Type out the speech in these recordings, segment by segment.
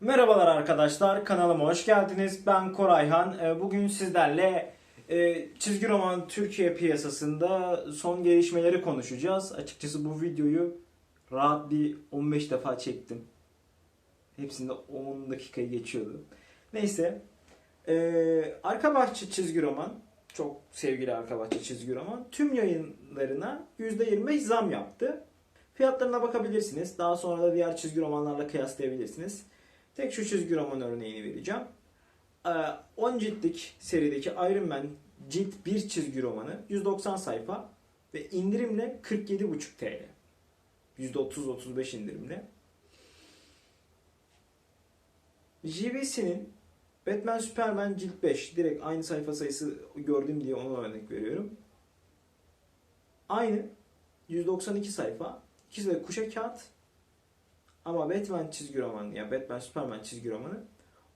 Merhabalar arkadaşlar, kanalıma hoş geldiniz. Ben Korayhan. Ee, Bugün sizlerle e, çizgi roman Türkiye piyasasında son gelişmeleri konuşacağız. Açıkçası bu videoyu rahat bir 15 defa çektim. Hepsinde 10 dakikayı geçiyordu. Neyse, ee, Arka Bahçe çizgi roman, çok sevgili Arka Bahçe çizgi roman, tüm yayınlarına %25 zam yaptı. Fiyatlarına bakabilirsiniz. Daha sonra da diğer çizgi romanlarla kıyaslayabilirsiniz. Tek şu çizgi roman örneğini vereceğim. Ee, 10 ciltlik serideki Iron Man cilt 1 çizgi romanı 190 sayfa ve indirimle 47,5 TL. %30-35 indirimle. JVC'nin Batman Superman cilt 5 direkt aynı sayfa sayısı gördüm diye ona örnek veriyorum. Aynı 192 sayfa. İkisi de kuşa kağıt ama Batman çizgi romanı yani Batman Superman çizgi romanı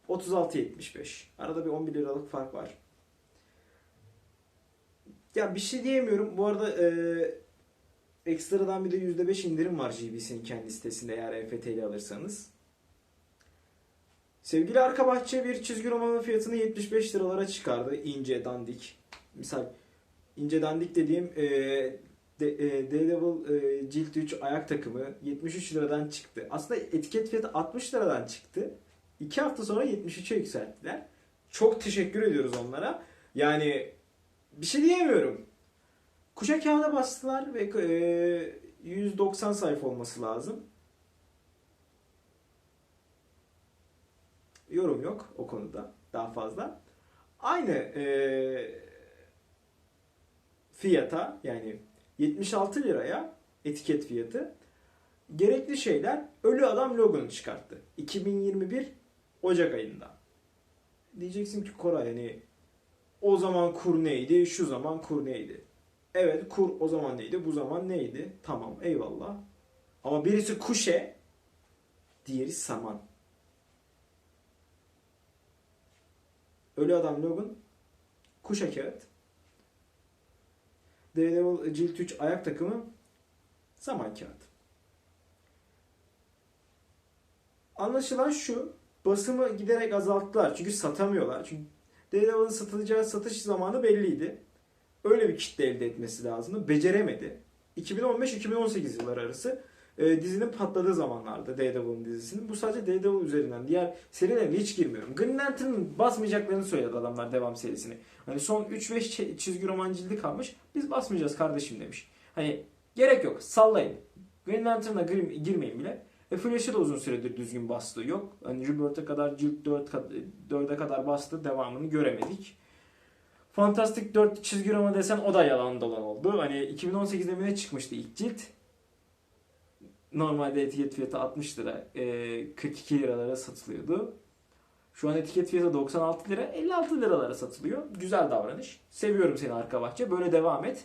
36.75. Arada bir 11 liralık fark var. Ya bir şey diyemiyorum. Bu arada e, ekstradan bir de %5 indirim var GB'sinin kendi sitesinde eğer EFT'li alırsanız. Sevgili Arka Bahçe bir çizgi romanın fiyatını 75 liralara çıkardı. İnce, dandik. Misal ince dandik dediğim e, de, e, Daredevil e, cilt 3 ayak takımı 73 liradan çıktı. Aslında etiket fiyatı 60 liradan çıktı. 2 hafta sonra 73'e yükselttiler. Çok teşekkür ediyoruz onlara. Yani bir şey diyemiyorum. Kuşa kağıda bastılar ve e, 190 sayfa olması lazım. Yorum yok o konuda daha fazla. Aynı e, fiyata yani 76 liraya etiket fiyatı gerekli şeyler Ölü Adam Logan'ı çıkarttı. 2021 Ocak ayında. Diyeceksin ki Koray hani o zaman kur neydi, şu zaman kur neydi? Evet kur o zaman neydi, bu zaman neydi? Tamam eyvallah. Ama birisi kuşe, diğeri saman. Ölü Adam Logan, kuşa kağıt. Daredevil cilt 3 ayak takımı zaman kağıt. Anlaşılan şu. Basımı giderek azalttılar. Çünkü satamıyorlar. Çünkü Daredevil'ın satılacağı satış zamanı belliydi. Öyle bir kitle elde etmesi lazımdı. Beceremedi. 2015-2018 yılları arası e, dizinin patladığı zamanlarda Daredevil'ın dizisinin. Bu sadece Daredevil üzerinden. Diğer serilerine hiç girmiyorum. Green Lantern'ın basmayacaklarını söyledi adamlar devam serisini. Hani son 3-5 çizgi roman cildi kalmış. Biz basmayacağız kardeşim demiş. Hani gerek yok. Sallayın. Green Lantern'a gir- girmeyin bile. E Flash'ı da uzun süredir düzgün bastığı yok. Hani Rebirth'e kadar cilt 4 4'e kadar bastı. Devamını göremedik. Fantastic 4 çizgi roman desen o da yalan dolan oldu. Hani 2018'de mi ne çıkmıştı ilk cilt? Normalde etiket fiyatı 60 lira. e, 42 liralara satılıyordu. Şu an etiket fiyatı 96 lira. 56 liralara satılıyor. Güzel davranış. Seviyorum seni arka bahçe. Böyle devam et.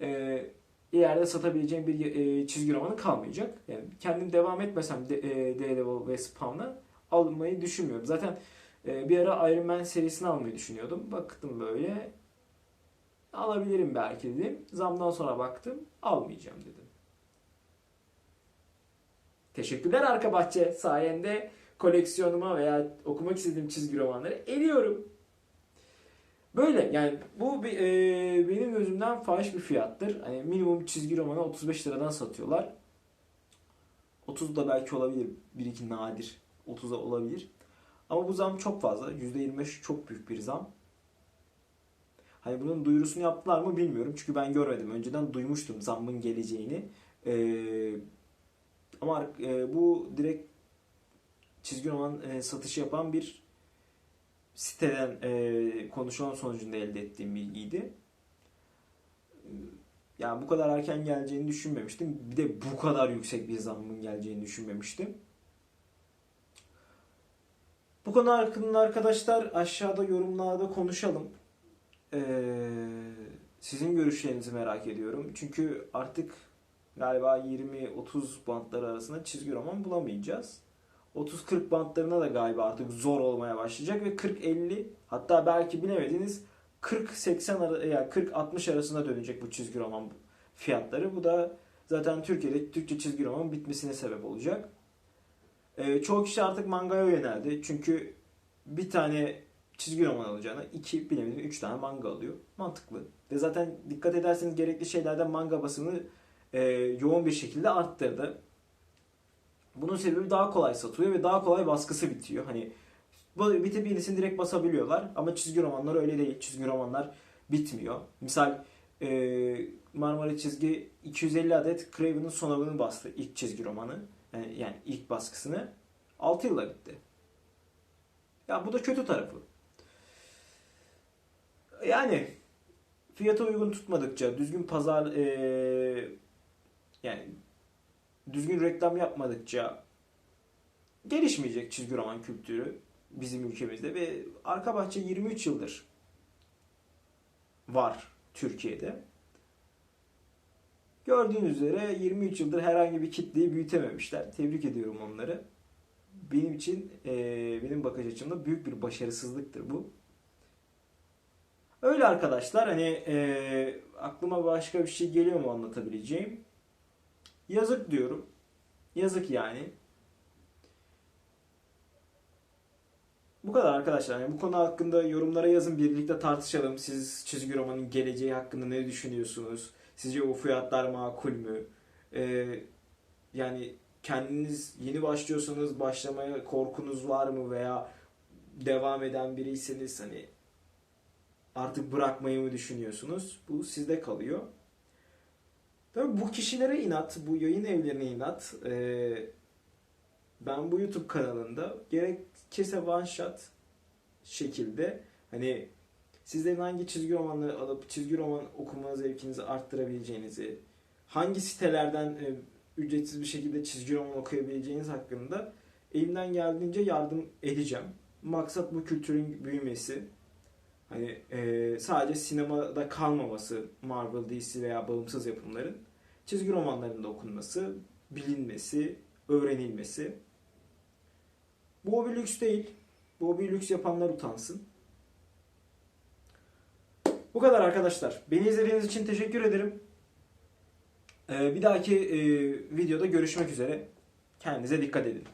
E, ileride satabileceğim bir e, çizgi romanı kalmayacak. Yani kendim devam etmesem de, e, Daredevil ve Spawn'ı almayı düşünmüyorum. Zaten e, bir ara Iron Man serisini almayı düşünüyordum. Baktım böyle. Alabilirim belki dedim. Zamdan sonra baktım. Almayacağım dedim. Teşekkürler arka bahçe. Sayende koleksiyonuma veya okumak istediğim çizgi romanları eliyorum. Böyle yani bu e, benim gözümden fahiş bir fiyattır. Hani minimum çizgi romanı 35 liradan satıyorlar. 30 da belki olabilir. Bir iki nadir. 30'a olabilir. Ama bu zam çok fazla. %25 çok büyük bir zam. Hani bunun duyurusunu yaptılar mı bilmiyorum. Çünkü ben görmedim. Önceden duymuştum zammın geleceğini. Ee, ama e, bu direkt çizgi roman e, satışı yapan bir siteden e, konuşulan sonucunda elde ettiğim bilgiydi. E, Yani bu kadar erken geleceğini düşünmemiştim. Bir de bu kadar yüksek bir zammın geleceğini düşünmemiştim. Bu konu hakkında arkadaşlar aşağıda yorumlarda konuşalım. Ee, sizin görüşlerinizi merak ediyorum. Çünkü artık galiba 20-30 bantları arasında çizgi roman bulamayacağız. 30-40 bantlarına da galiba artık zor olmaya başlayacak ve 40-50 hatta belki bilemediniz 40-80 ara- yani 40-60 arasında dönecek bu çizgi roman fiyatları. Bu da zaten Türkiye'de Türkçe çizgi roman bitmesine sebep olacak. Ee, çoğu kişi artık mangaya yöneldi. Çünkü bir tane çizgi roman alacağına iki bilemedin üç tane manga alıyor. Mantıklı. Ve zaten dikkat ederseniz gerekli şeylerden manga basımı e, yoğun bir şekilde arttırdı. Bunun sebebi daha kolay satılıyor ve daha kolay baskısı bitiyor. Hani bitip yenisini direkt basabiliyorlar ama çizgi romanlar öyle değil. Çizgi romanlar bitmiyor. Misal e, Marmara çizgi 250 adet Craven'ın son avını bastı ilk çizgi romanı. Yani, yani ilk baskısını 6 yılda bitti. Ya bu da kötü tarafı. Yani fiyata uygun tutmadıkça, düzgün pazar e, yani düzgün reklam yapmadıkça gelişmeyecek çizgi roman kültürü bizim ülkemizde ve arka bahçe 23 yıldır var Türkiye'de. Gördüğünüz üzere 23 yıldır herhangi bir kitleyi büyütememişler. Tebrik ediyorum onları. Benim için, e, benim bakış açımda büyük bir başarısızlıktır bu. Öyle arkadaşlar hani e, aklıma başka bir şey geliyor mu anlatabileceğim? Yazık diyorum. Yazık yani. Bu kadar arkadaşlar. Yani bu konu hakkında yorumlara yazın. Birlikte tartışalım. Siz çizgi romanın geleceği hakkında ne düşünüyorsunuz? Sizce o fiyatlar makul mü? Ee, yani kendiniz yeni başlıyorsanız başlamaya korkunuz var mı? Veya devam eden biriyseniz hani artık bırakmayı mı düşünüyorsunuz? Bu sizde kalıyor. Tabii bu kişilere inat, bu yayın evlerine inat. Ee, ben bu YouTube kanalında gerekirse one shot şekilde hani sizlerin hangi çizgi romanları alıp çizgi roman okuma zevkinizi arttırabileceğinizi, hangi sitelerden e, ücretsiz bir şekilde çizgi roman okuyabileceğiniz hakkında elimden geldiğince yardım edeceğim. Maksat bu kültürün büyümesi. Hani e, sadece sinemada kalmaması Marvel, DC veya bağımsız yapımların çizgi romanların da okunması, bilinmesi, öğrenilmesi. Bu bir lüks değil. Bu bir lüks yapanlar utansın. Bu kadar arkadaşlar. Beni izlediğiniz için teşekkür ederim. Ee, bir dahaki e, videoda görüşmek üzere. Kendinize dikkat edin.